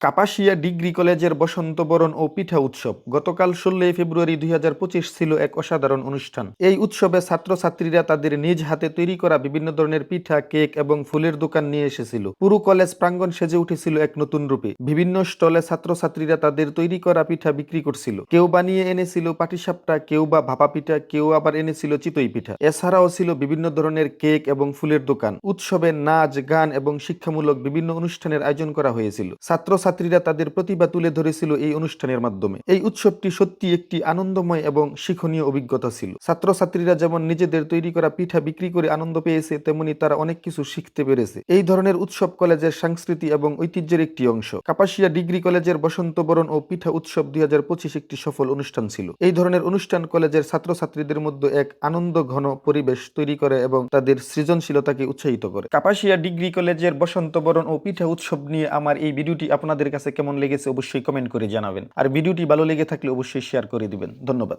Kapasia degree কলেজের বসন্তবরণ ও পিঠা উৎসব গতকাল ষোলোই ফেব্রুয়ারি দুই ছিল এক অসাধারণ অনুষ্ঠান। এই উৎসবে ছাত্রছাত্রীরা তাদের নিজ হাতে তৈরি করা বিভিন্ন ধরনের পিঠা, কেক এবং ফুলের দোকান নিয়ে এসেছিল। পুরো কলেজ প্রাঙ্গণ সেজে উঠেছিল এক নতুন রূপে। বিভিন্ন স্টলে ছাত্রছাত্রীরা তাদের তৈরি করা পিঠা বিক্রি করছিল। কেউ বানিয়ে এনেছিল পাটিসাপটা, কেউ বা ভাপা পিঠা, কেউ আবার এনেছিল চিতই পিঠা। এছাড়াও ছিল বিভিন্ন ধরনের কেক এবং ফুলের দোকান। উৎসবে নাচ, গান এবং শিক্ষামূলক বিভিন্ন অনুষ্ঠানের আয়োজন করা হয়েছিল। ছাত্রছাত্রীরা তাদের প্রতিভা তুলে ধরেছিল এই অনুষ্ঠানের মাধ্যমে। এই উৎসবটি সত্যি একটি আনন্দময় এবং শিক্ষণীয় অভিজ্ঞতা ছিল। ছাত্রছাত্রীরা যেমন নিজেদের তৈরি করা পিঠা বিক্রি করে আনন্দ পেয়েছে, তেমনি তারা অনেক কিছু শিখতে পেরেছে। এই ধরনের উৎসব কলেজের সংস্কৃতি এবং ঐতিহ্যের একটি অংশ। কাপাসিয়া ডিগ্রি কলেজের বসন্তবরণ ও পিঠা উৎসব দুই হাজার পঁচিশ একটি সফল অনুষ্ঠান ছিল। এই ধরনের অনুষ্ঠান কলেজের ছাত্রছাত্রীদের মধ্যে এক আনন্দ ঘন পরিবেশ তৈরি করে এবং তাদের সৃজনশীলতাকে উৎসাহিত করে। কাপাসিয়া ডিগ্রি কলেজের বসন্তবরণ ও পিঠা উৎসব নিয়ে আমার এই ভিডিওটি আপনাদের কাছে কেমন লেগেছে অবশ্যই কমেন্ট করে জানাবেন। আর ভিডিওটি ভালো লেগে থাকলে অবশ্যই শেয়ার করে দিবেন। ধন্যবাদ।